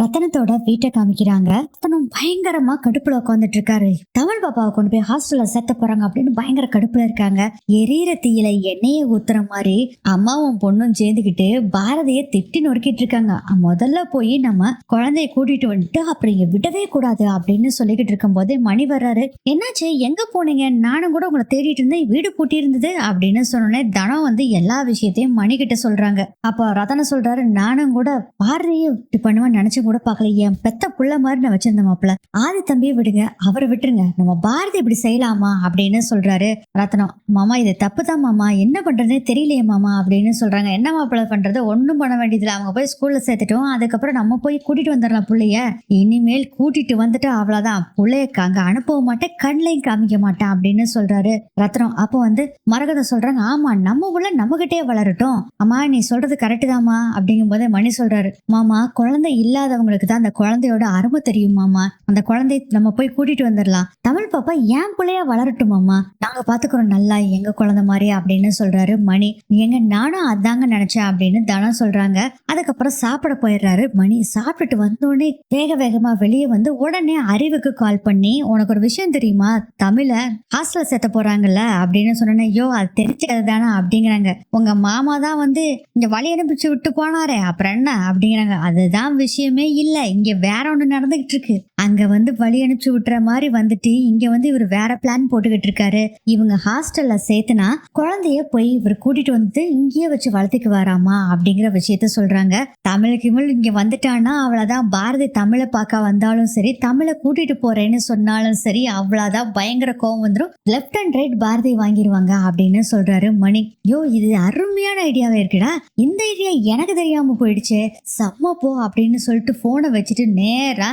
ரத்தனத்தோட வீட்டை காமிக்கிறாங்க. ரத்தனம் பயங்கரமா கடுப்புல உட்காந்துட்டு இருக்காரு. தமிழ் பாப்பாவை கொண்டு போய் ஹாஸ்டல்ல சேர்த்த போறாங்க அப்படின்னு பயங்கர கடுப்புல இருக்காங்க. எரியற தீயில எண்ணெயை ஊத்துற மாதிரி அம்மாவும் பொண்ணும் சேர்ந்துக்கிட்டு பாரதிய திட்டி நொறுக்கிட்டு இருக்காங்க. முதல்ல போய் நம்ம குழந்தைய கூட்டிட்டு வந்துட்டு அப்புறம் இங்க விடவே கூடாது அப்படின்னு சொல்லிக்கிட்டு இருக்கும்போது மணி வர்றாரு. என்னாச்சு? எங்க போனீங்க? நானும் கூட உங்களை தேடிட்டு இருந்தேன். வீடு பூட்டி இருந்தது. அப்படின்னு சொன்னோடனே தனம் வந்து எல்லா விஷயத்தையும் மணி கிட்ட சொல்றாங்க. அப்ப ரதனை சொல்றாரு நானும் கூட பாரதியும் இப்படி பண்ணுவேன்னு நினைச்சு கூட பார்க்கல. என் பெத்த புள்ள மாதிரி நான் வச்சிருந்தேன் மாப்பிள்ள. ஆதி தம்பியை விடுங்க. அவரை விட்டுருங்க. நம்ம பாரதி இப்படி செய்யலாமா அப்படின்னு சொல்றாரு. ரத்னம் மாமா இது தப்பு தான் மாமா. என்ன பண்றதுன்னு தெரியலையே மாமா அப்படின்னு சொல்றாங்க. என்ன மாப்பிள்ள பண்றது? ஒன்றும் பண்ண வேண்டியதில்லை. அவங்க போய் ஸ்கூல்ல சேர்த்துட்டோம். அதுக்கப்புறம் நம்ம போய் கூட்டிட்டு வந்துடலாம் புள்ளைய. இனிமேல் கூட்டிட்டு வந்துட்டு அவ்வளவுதான். புள்ளைய அங்க அனுப்பவும் மாட்டேன். கண்ணையும் காமிக்க மாட்டேன் அப்படின்னு சொல்றாரு ரத்னம். அப்போ வந்து மரகதம் சொல்றாங்க ஆமா நம்ம உள்ள நம்மகிட்டே வளரட்டும். அம்மா நீ சொல்றது கரெக்டு தாமா அப்படிங்கும் போது மணி சொல்றாரு மாமா குழந்தை இல்லாதவங்களுக்கு தான் அந்த குழந்தையோட அருமை தெரியும் மாமா. அந்த குழந்தை நம்ம போய் கூட்டிட்டு வந்துடலாம். தமிழ் பாப்பா ஏன் பிள்ளையா வளரட்டும் மாமா நாங்க பாத்துக்கிறோம் நல்லா எங்க குழந்தை மாதிரி அப்படின்னு சொல்றாரு மணி. எங்க நானும் அதாங்க நினைச்சேன் அப்படின்னு தனம் சொல்றாங்க. அதுக்கப்புறம் சாப்பிட போயிடுறாரு மணி. சாப்பிட்டுட்டு வந்தோடனே வேக வேகமா வெளியே வந்து உடனே அறிவுக்கு கால் பண்ணி உனக்கு ஒரு விஷயம் தெரியுமா? தமிழ ஹாஸ்டல்ல சேர்த்த போறாங்கல்ல? அப்படின்னு சொன்னேன் ஐயோ அது தெரிஞ்சது தானே? அப்படிங்கிறாங்க. உங்க மாமா தான் வந்து இங்க வழி அனுப்பிச்சு விட்டு போனாரே அப்புறம் என்ன? அப்படிங்கிறாங்க. அதுதான் விஷயமே இல்ல இங்க வேற ஒண்ணு நடந்துகிட்டு இருக்கு. அங்க வந்து வழி அனுப்பிச்சு விட்டுற மாதிரி வந்துட்டு இங்க வந்து இவர் வேற பிளான் போட்டுக்கிட்டு இருக்காரு. இவங்க ஹாஸ்டல்ல சேர்த்துனா குழந்தைய போய் இவர் கூட்டிட்டு வந்து இங்கேயே வச்சு வளர்த்துக்கு வராமா அப்படிங்கிற விஷயத்த சொல்றாங்க. தமிழ் கிமிழ் இங்க வந்துட்டான்னா அவ்வளவுதான். பாரதி தமிழை பார்க்க வந்தாலும் சரி தமிழை கூட்டிட்டு போறேன்னு சொன்னாலும் சரி அவ்வளவுதான். பயங்கர கோவம் வந்துடும் லெஃப்ட் அண்ட் ரைட் பாரதி வாங்கிடுவாங்க அப்படின்னு சொல்றாரு மணி. யோ இது அருமையான ஐடியாவே இருக்குடா. இந்த ஐடியா எனக்கு தெரியாம போயிடுச்சு. செம்ம போ அப்படின்னு சொல்லிட்டு போனை வச்சுட்டு நேரா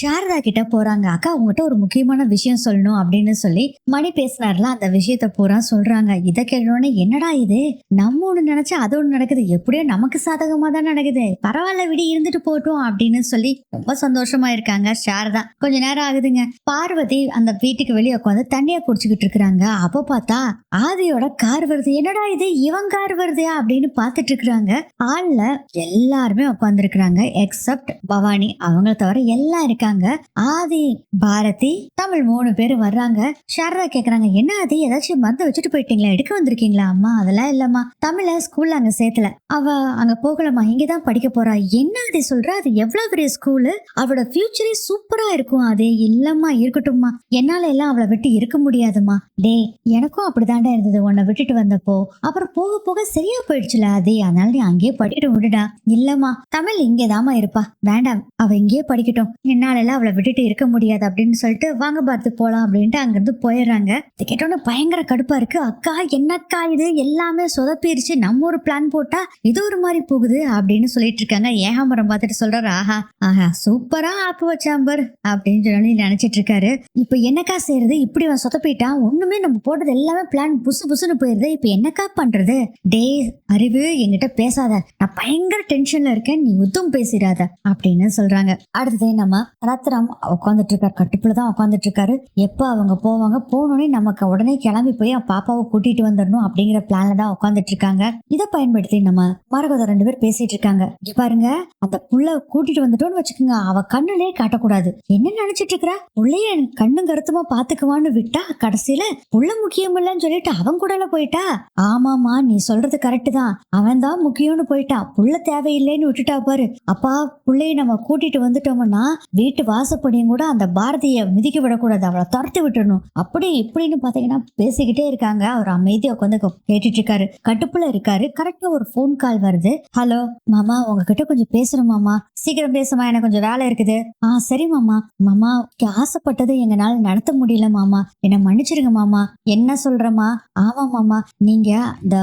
சாரதா கிட்ட போறாங்க. அக்கா உங்ககிட்ட ஒரு முக்கியமான விஷயம் சொல்லணும் அப்படின்னு சொல்லி மணி பேசினார்ல. அந்த விஷயத்த பூரா சொல்றாங்க. இதை கேட்டோடனே என்னடா இது? நம்ம ஒண்ணு நினைச்சா அது ஒண்ணு நடக்குது. எப்படியோ நமக்கு சாதகமா தான் நடக்குது. பரவாயில்ல விடி இருந்துட்டு போட்டோம் அப்படின்னு சொல்லி ரொம்ப சந்தோஷமா இருக்காங்க சாரதா. கொஞ்ச நேரம் ஆகுதுங்க. பார்வதி அந்த வீட்டுக்கு வெளியே உட்காந்து தண்ணியா குடிச்சுக்கிட்டு இருக்கிறாங்க. அப்ப பார்த்தா ஆதியோட கார் வருது. என்னடா இது? இவன் கார் வருது? அப்படின்னு பாத்துட்டு இருக்கிறாங்க. ஆள்ல எல்லாருமே உட்காந்துருக்குறாங்க எக்ஸப்ட் பவானி. அவங்கள தவிர எல்லாம் இருக்காங்க. ஆதி பாரதி தமிழ் மூணு பேர் வர்றாங்க. சாரதா கேக்குறாங்க என்ன ஆதி ஏதாச்சும் மருந்து வச்சுட்டு போயிட்டீங்களா? எடுக்க வந்திருக்கீங்களா அம்மா? அதெல்லாம் இல்லம்மா. தமிழ ஸ்கூல்ல அங்க சேர்த்தல. அவ அங்க போகலம்மா இங்கதான் படிக்க போறா. என்ன ஆதி சொல்ற? அது எவ்வளவு பெரிய ஸ்கூலு அவளோட ஃபியூச்சரே சூப்பரா இருக்கும் அது இல்லம்மா இருக்கட்டும்மா. என்னால எல்லாம் அவளை விட்டு இருக்க முடியாதும்மா. டேய் எனக்கும் அப்படிதாண்டா இருந்தது. உன்னை விட்டுட்டு வந்தப்போ அப்புறம் போக போக சரியா போயிடுச்சுல அதே அதனால நீ அங்கேயே படிக்கிட்டு விடுடா. இல்லம்மா தமிழ் இங்கேதாம்மா இருப்பா. வேண்டாம் அவ இங்கேயே படிக்கட்டும். என்ன எல்லாம் அவளை விட்டுட்டு இருக்க முடியாது அப்படின்னு சொல்லிட்டு வாங்க பார்த்து போகலாம் அப்படின்ட்டு அங்கேருந்து போயிடுறாங்க. இது கேட்டோன்னே பயங்கர கடுப்பா இருக்கு. அக்கா என்னக்கா இது? எல்லாமே சொதப்பிருச்சு. நம்ம ஒரு பிளான் போட்டா இது ஒரு மாதிரி போகுது அப்படின்னு சொல்லிட்டு இருக்காங்க. ஏகாம்பரம் பார்த்துட்டு சொல்றாரு. ஆஹா ஆஹா சூப்பரா ஆப்பு வச்சாம்பர் அப்படின்னு சொல்லி நினைச்சிட்டு இருக்காரு. இப்ப என்னக்கா செய்யறது? இப்படி அவன் சொதப்பிட்டான் ஒண்ணுமே நம்ம போட்டது எல்லாமே பிளான் புசு புசுன்னு போயிருது. இப்ப என்னக்கா பண்றது? டே அறிவு என்கிட்ட பேசாத. நான் பயங்கர டென்ஷன்ல இருக்கேன். நீ உத்தும் பேசிடாத அப்படின்னு சொல்றாங்க. அடுத்ததே நம்ம ரத்னம் உட்காந்துட்டு இருக்காரு கட்டுப்புல தான் உட்காந்துட்டு இருக்காரு எப்ப அவங்க போவாங்க? போனோடனே நமக்கு உடனே கிளம்பி போய் பாப்பாவை கூட்டிட்டு வந்துடணும் அப்படிங்கிற பிளான்ல தான் உட்காந்துட்டு இருக்காங்க இதை பயன்படுத்தி நம்ம மரகதம் ரெண்டு பேர் பேசிட்டு இருக்காங்க பாருங்க அந்த புள்ள கூட்டிட்டு வந்துட்டோம்னு வச்சுக்கோங்க. அவ கண்ணுலயே காட்டக்கூடாது. என்ன நினைச்சிட்டு இருக்கிற புள்ளைய கண்ணும் கருத்துமா பாத்துக்குவான்னு விட்டா கடைசியில புள்ள முக்கியம் இல்லைன்னு சொல்லிட்டு அவன் கூட போயிட்டா? ஆமாமா நீ சொல்றது கரெக்ட் தான். அவன் தான் முக்கியம்னு போயிட்டா. புள்ள தேவையில்லைன்னு விட்டுட்டா பாரு. அப்பா புள்ளைய நம்ம கூட்டிட்டு வந்துட்டோம்னா வீட்டு வாசப்படியும் கூட அந்த பாரதியை மிதிக்க விடக்கூடாது. அவளை துரத்து விட்டுடணும் அப்படி இப்படின்னு பாத்தீங்கன்னா பேசிக்கிட்டே இருக்காங்க. அவர் அமைதியா உட்காந்து கேட்டுட்டு இருக்காரு கட்டுப்புல இருக்காரு. கரெக்டா ஒரு ஃபோன் கால் வருது. ஹலோ மாமா உங்ககிட்ட கொஞ்சம் பேசணும் மாமா. சீக்கிரம் பேசுமா எனக்கு கொஞ்சம் வேலை இருக்குது. ஆ சரி மாமா. மாமா ஆசைப்பட்டது எங்களால நடத்த முடியல மாமா. என்ன மன்னிச்சிருங்க மாமா. என்ன சொல்றமா ஆமா மாமா. நீங்க இந்த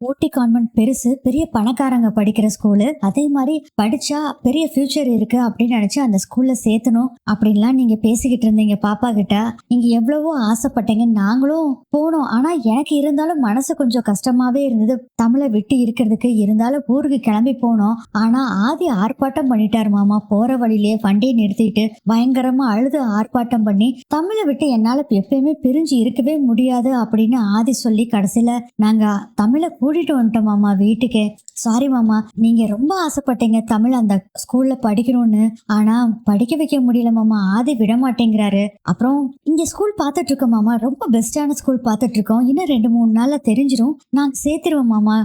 ஊட்டி கான்வென்ட் பெருசு பெரிய பணக்காரங்க படிக்கிற ஸ்கூலு அதே மாதிரி படிச்சா பெரிய ஃபியூச்சர் இருக்கு அப்படின்னு நினைச்சு அந்த ஸ்கூல்ல சேர்த்தணும் அப்படின்லாம் நீங்க பேசிக்கிட்டு இருந்தீங்க பாப்பா கிட்ட. நீங்க எவ்வளவோ ஆசைப்பட்டீங்க. நாங்களும் போனோம். ஆனா எனக்கு இருந்தாலும் மனசு கொஞ்சம் கஷ்டமாவே இருந்தது. தமிழை விட்டு இருக்கிறதுக்கு இருந்தாலும் ஊருக்கு கிளம்பி போனோம். ஆனா ஆதி ஆர்ப்பாட்டம் பண்ணிட்டாரு மாமா. போற வழியிலேயே வண்டியை நிறுத்திட்டு பயங்கரமா அழுது ஆர்ப்பாட்டம் பண்ணி தமிழை விட்டு என்னால எப்பயுமே பிரிஞ்சு இருக்கவே முடியாது அப்படின்னு ஆதி சொல்லி கடைசியில நாங்க தமிழை கூட்டிட்டு வந்துட்டோம் மாமா வீட்டுக்கு. சாரி மாமா நீங்க ரொம்ப ஆசைப்பட்டீங்க தமிழ் அந்த ஸ்கூல்ல படிக்கணும்னு. ஆனா படிக்க வைக்க முடியல மாமா ஆதி விட மாட்டேங்கிறாரு அப்புறம் இங்க ஸ்கூல் பார்த்துட்டு இருக்கோம் மாமா ரொம்ப பெஸ்டான ஸ்கூல் பார்த்துட்டு இருக்கோம் இன்னும் ரெண்டு மூணு நாள்ல தெரிஞ்சிடும் நாங்க சேர்த்துருவோம் மாமா.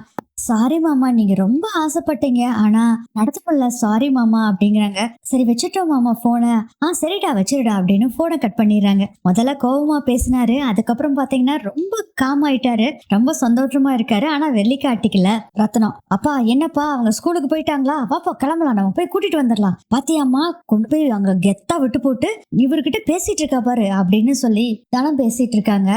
சாரி மாமா நீங்க ரொம்ப ஆசைப்பட்டீங்க. ஆனா நடத்த முடியல சாரி மாமா அப்படிங்கிறாங்க. சரி வச்சுட்டோம் மாமா போனை ஆ சரிடா வச்சிருடா அப்படின்னு போனை கட் பண்ணிடுறாங்க. முதல்ல கோபமா பேசினாரு. அதுக்கப்புறம் பாத்தீங்கன்னா ரொம்ப காம் ஆயிட்டாரு. ரொம்ப சந்தோஷமா இருக்காரு. ஆனா வெள்ளி காட்டிக்கல ரத்னம். அப்பா என்னப்பா அவங்க ஸ்கூலுக்கு போயிட்டாங்களா? வாப்பா கிளம்பலாம். நம்ம போய் கூட்டிட்டு வந்துடலாம். பாத்தியாமா கொண்டு போய் அங்க கெத்தா விட்டு போட்டு இவர்கிட்ட பேசிட்டு இருக்கா பாரு அப்படின்னு சொல்லி தனம் பேசிட்டு இருக்காங்க.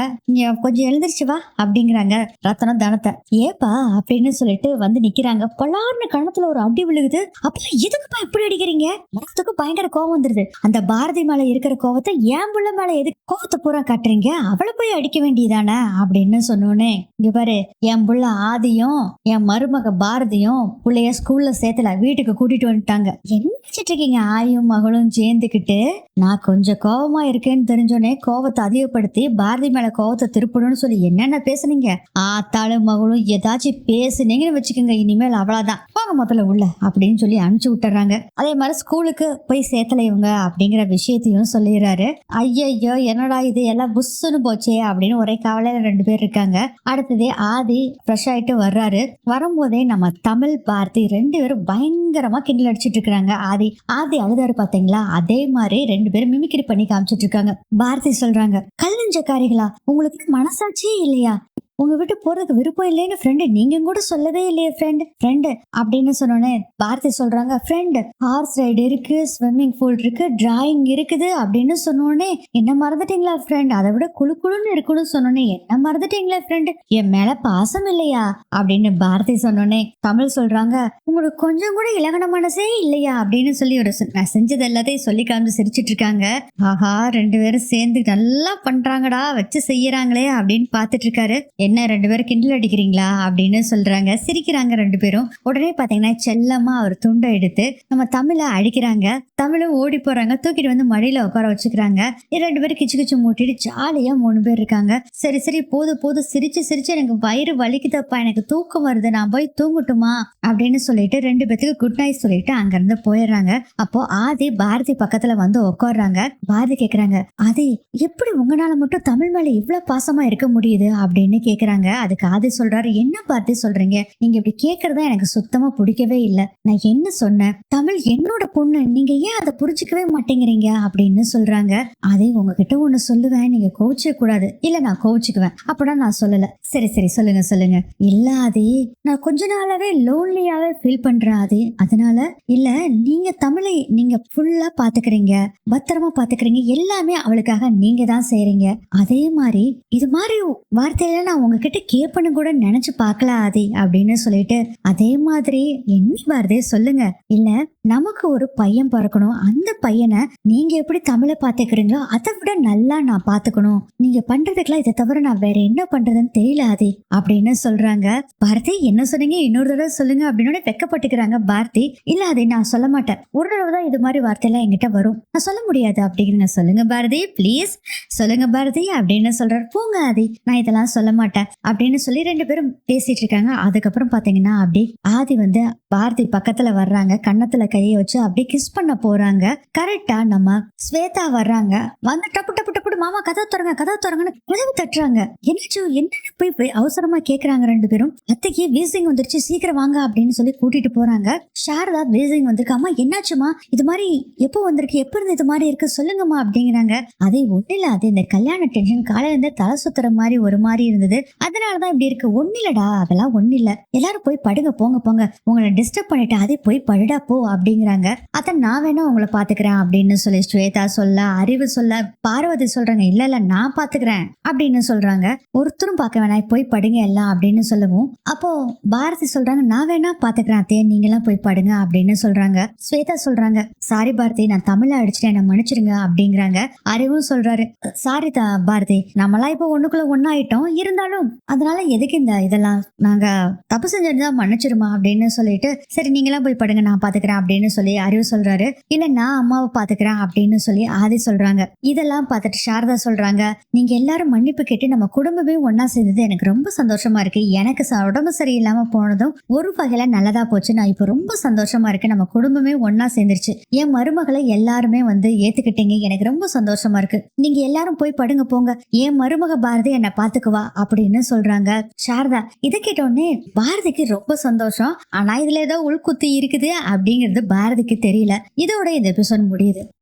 கொஞ்சம் எழுந்திருச்சு வா அப்படிங்கிறாங்க ரத்னம் தனத்தை. ஏப்பா அப்படின்னு சொல்லிட்டு வந்து நிக்கிறாங்க. பலார்னு கணத்துல ஒரு அடி விழுகுது. அப்ப எதுக்குப்பா இப்படி அடிக்கிறீங்க? மனசுக்கு பயங்கர கோவம் வந்துருது. அந்த பாரதி மேல இருக்கிற கோவத்தை ஏன் புள்ள மேல எதுக்கு கோவத்தை பூரா காட்டுறீங்க? அவளை போய் அடிக்க வேண்டியதானே அப்படின்னு சொன்னோன்னே இங்க பாரு என் புள்ள ஆதியும் என் மருமக பாரதியும் பிள்ளைய ஸ்கூல்ல சேர்த்துல வீட்டுக்கு கூட்டிட்டு வந்துட்டாங்க. என்ன நினைச்சிட்டு இருக்கீங்க? ஆயும் மகளும் சேர்ந்துக்கிட்டு நான் கொஞ்சம் கோவமா இருக்கேன்னு தெரிஞ்சோடனே கோவத்தை அதிகப்படுத்தி பாரதி மேல கோவத்தை திருப்பணும்னு சொல்லி என்னென்ன பேசுனீங்க? ஆத்தாளும் மகளும் ஏதாச்சும் பேசுனீங்கன்னு வச்சுக்கோங்க இனிமேல் அவ்வளோதான் வாங்க முதல்ல உள்ள அப்படின்னு சொல்லி அனுப்பிச்சு விட்டுறாங்க. அதே மாதிரி ஸ்கூலுக்கு போய் சேர்த்தல இவங்க அப்படிங்கிற விஷயத்தையும் சொல்லிடுறாரு. ஐயையோ என்னடா இது? எல்லாம் புஷ்ஷுன்னு போச்சே அப்படின்னு ஒரே கவலையில ரெண்டு பேர் இருக்காங்க. அடுத்ததே ஆதி ஃப்ரெஷ் ஆயிட்டு வர்றாரு. வரும்போதே நம்ம தமிழ் பாரதி ரெண்டு பேரும் பயங்கரமா கிண்டல் அடிச்சிட்டு இருக்காங்க. ஆதி ஆதி அழுதாரு பாத்தீங்களா? அதே மாதிரி ரெண்டு பேரும் மிமிக்ரி பண்ணி காமிச்சிட்டு இருக்காங்க. பாரதி சொல்றாங்க கல்லஞ்சக்காரிகளா உங்களுக்கு மனசாட்சியே இல்லையா? உங்க விட்டு போறதுக்கு விருப்பம் இல்லைன்னு ஃப்ரெண்டு நீங்க கூட சொல்லவே இல்லையே ஃப்ரெண்டு ஃப்ரெண்டு அப்படின்னு சொன்னோன்னே பாரதி சொல்றாங்க ஃப்ரெண்டு ஹார்ஸ் ரைடு இருக்கு ஸ்விம்மிங் பூல் இருக்கு டிராயிங் இருக்குது அப்படின்னு சொன்னோடனே என்ன மறந்துட்டீங்களா ஃப்ரெண்ட் அதை விட குழு குழுன்னு இருக்கணும்னு சொன்னோன்னே என்ன மறந்துட்டீங்களா ஃப்ரெண்டு என் மேல பாசம் இல்லையா? அப்படின்னு பாரதி சொன்னோன்னே தமிழ் சொல்றாங்க உங்களுக்கு கொஞ்சம் கூட இலகன மனசே இல்லையா? அப்படின்னு சொல்லி ஒரு நான் செஞ்சது எல்லாத்தையும் சொல்லி காமிச்சு சிரிச்சிட்டு இருக்காங்க. ஆஹா ரெண்டு பேரும் சேர்ந்து நல்லா பண்றாங்கடா வச்சு செய்யறாங்களே அப்படின்னு பார்த்துட்டு இருக்காரு. என்ன ரெண்டு பேரும் கிண்டல் அடிக்கிறீங்களா? அப்படின்னு சொல்றாங்க. சிரிக்கிறாங்க ரெண்டு பேரும். உடனே பாத்தீங்கன்னா செல்லமா அவர் துண்டை எடுத்து நம்ம தமிழ அடிக்கிறாங்க. தமிழும் ஓடி போறாங்க. தூக்கிட்டு வந்து மடியில உட்கார வச்சுக்கிறாங்க. ரெண்டு பேரும் கிச்சு கிச்சு மூட்டிட்டு ஜாலியா மூணு பேர் இருக்காங்க. சரி சரி போதும் போதும் சிரிச்சு சிரிச்சு எனக்கு வயிறு வலிக்குதப்பா. எனக்கு தூக்கம் வருது. நான் போய் தூங்கட்டுமா? அப்படின்னு சொல்லிட்டு ரெண்டு பேத்துக்கு குட் நைட் சொல்லிட்டு அங்கிருந்து போயிடுறாங்க. அப்போ ஆதி பாரதி பக்கத்துல வந்து உட்காடுறாங்க பாரதி கேக்குறாங்க ஆதி எப்படி உங்களால மட்டும் தமிழ் மேல இவ்வளவு பாசமா இருக்க முடியுது? அப்படின்னு கேக்குறாங்க. அதுக்கு ஆதி சொல்றாரு என்ன பார்த்து சொல்றீங்க? நீங்க இப்படி கேக்குறதா எனக்கு சுத்தமா பிடிக்கவே இல்ல. நான் என்ன சொன்னேன்? தமிழ் என்னோட பொண்ணு. நீங்க ஏன் அதை புரிஞ்சுக்கவே மாட்டேங்கிறீங்க? அப்படின்னு சொல்றாங்க. அதே உங்ககிட்ட ஒண்ணு சொல்லுவேன். நீங்க கோவிச்சிக்க கூடாது. இல்ல நான் கோவிச்சுக்குவேன். அப்படின்னா நான் சொல்லல. சரி சரி. சொல்லுங்க சொல்லுங்க. இல்ல அதே நான் கொஞ்ச நாளாவே லோன்லியாவே ஃபீல் பண்றேன் ஆதி. அதனால இல்ல நீங்க தமிழை நீங்க ஃபுல்லா பாத்துக்கிறீங்க. பத்திரமா பாத்துக்கிறீங்க. எல்லாமே அவளுக்காக நீங்க தான் செய்றீங்க. அதே மாதிரி இது மாதிரி வார்த்தையில நான் உங்ககிட்ட கேட்பேன்னு கூட நினைச்சு பார்க்கல ஆதி அப்படின்னு சொல்லிட்டு அதே மாதிரி என்ன பாரதி சொல்லுங்க. இல்ல நமக்கு ஒரு பையன் பிறக்கணும். அந்த பையனை நீங்க எப்படி தமிழை பாத்துக்கிறீங்களோ அதை விட நல்லா நான் பாத்துக்கணும் நீங்க பண்றதுக்கெல்லாம் இதை தவிர நான் வேற என்ன பண்றதுன்னு தெரியல ஆதி அப்படின்னு சொல்றாங்க. பாரதி என்ன சொன்னீங்க? இன்னொரு தடவை சொல்லுங்க அப்படின்னு வெக்கப்பட்டுக்கிறாங்க பாரதி. இல்ல அதை நான் சொல்ல மாட்டேன். ஒரு தடவை தான் இது மாதிரி வார்த்தையெல்லாம் என்கிட்ட வரும். நான் சொல்ல முடியாது அப்படிங்கிறங்க சொல்லுங்க பாரதி ப்ளீஸ் சொல்லுங்க பாரதி அப்படின்னு சொல்றாரு. போங்க ஆதி நான் இதெல்லாம் சொல்ல மாட்டேன். அப்படின்னு சொல்லி ரெண்டு பேரும் பேசிட்டு இருக்காங்க. அதுக்கப்புறம் பாத்தீங்கன்னா அப்படி ஆதி வந்து பாரதி பக்கத்துல வர்றாங்க. கன்னத்துல கையை வச்சு அப்படியே கிஸ் பண்ண போறாங்க. கரெக்டா நம்ம ஸ்வேதா வர்றாங்க. வந்து டப்பு டப்பு டப்பு மாமா கதை திறங்க கதை திறங்கன்னு கதவு தட்டுறாங்க. என்னாச்சு? என்ன போய் போய் அவசரமா கேக்குறாங்க ரெண்டு பேரும்? அத்தைக்கு வீசிங் வந்துருச்சு சீக்கிரம் வாங்க அப்படின்னு சொல்லி கூட்டிட்டு போறாங்க. சாரதா வீசிங் வந்திருக்காமா என்னாச்சுமா இது மாதிரி எப்போ வந்திருக்கு? எப்ப இருந்து இது மாதிரி இருக்கு? சொல்லுங்கம்மா அப்படிங்கிறாங்க. அதே ஒண்ணு இல்ல. அது இந்த கல்யாண டென்ஷன் காலையில இருந்து தலை சுத்துற மாதிரி ஒரு மாதிரி இருந்தது. அதனாலதான் இப்படி இருக்கு. ஒண்ணு இல்லடா. அதெல்லாம் ஒண்ணு இல்ல. எல்லாரும் போய் படுங்க போங்க போங்க. உங்களை டிஸ்டர்ப் பண்ணிட்டு அதே போய் படுடா போ அப்படிங்கிறாங்க. அத நான் வேணா உங்களை பாத்துக்கிறேன் அப்படின்னு சொல்லி ஸ்வேதா சொல்ல அறிவு சொல்ல பார்வதி சொல்றாங்க இல்ல இல்ல நான் பாத்துக்கிறேன் அப்படின்னு சொல்றாங்க. ஒருத்தரும் பார்க்க வேணாம் போய் படுங்க எல்லாம் அப்படின்னு சொல்லவும். அப்போ பாரதி சொல்றாங்க நான் வேணா பாத்துக்கிறேன் அத்தையே நீங்க எல்லாம் போய் படுங்க அப்படின்னு சொல்றாங்க. ஸ்வேதா சொல்றாங்க சாரி பாரதி நான் தமிழ அடிச்சிட்டேன் என்ன மன்னிச்சிருங்க அப்படிங்கிறாங்க. அறிவும் சொல்றாரு சாரி தா பாரதி நம்மளாம் இப்போ ஒண்ணுக்குள்ள ஒன்னாயிட்டோம் இருந்தாலும் அதனால எதுக்கு இந்த இதெல்லாம் நாங்க தப்பு செஞ்சிருந்தா மன்னிச்சிருமா அப்படின்னு சொல்லிட்டு சரி நீங்களாம் போய் படுங்க நான் பாத்துக்கிறேன் அப்படின்னு சொல்லி அறிவு சொல்றாரு. இல்ல நான் அம்மாவை பாத்துக்கிறேன் அப்படின்னு சொல்லி ஆதி சொல்றாங்க. இதெல்லாம் பார்த்துட்டு சாரதா சொல்றாங்க. நீங்க எல்லாரும் மன்னிப்பு கேட்டு நம்ம குடும்பமே ஒன்னா சேர்ந்தது எனக்கு ரொம்ப சந்தோஷமா இருக்கு. எனக்கு ச- உடம்பு சரியில்லாம போனதும் ஒரு வகையில நல்லதா போச்சு. நான் இப்போ ரொம்ப சந்தோஷமா இருக்கு. நம்ம குடும்பமே ஒன்னா சேர்ந்துருச்சு. என் மருமகளை எல்லாருமே வந்து ஏத்துக்கிட்டீங்க. எனக்கு ரொம்ப சந்தோஷமா இருக்கு. நீங்க எல்லாரும் போய் படுங்க போங்க. என் மருமக பாரதி என்னை பாத்துக்குவா அப்படின்னு சொல்றாங்க. சாரதா இதை கேட்டோடனே பாரதிக்கு ரொம்ப சந்தோஷம். ஆனா இதுல ஏதோ உள்குத்து இருக்குது அப்படிங்கிறது பாரதிக்கு தெரியல. இதோட இந்த எபிசோட் முடியுது.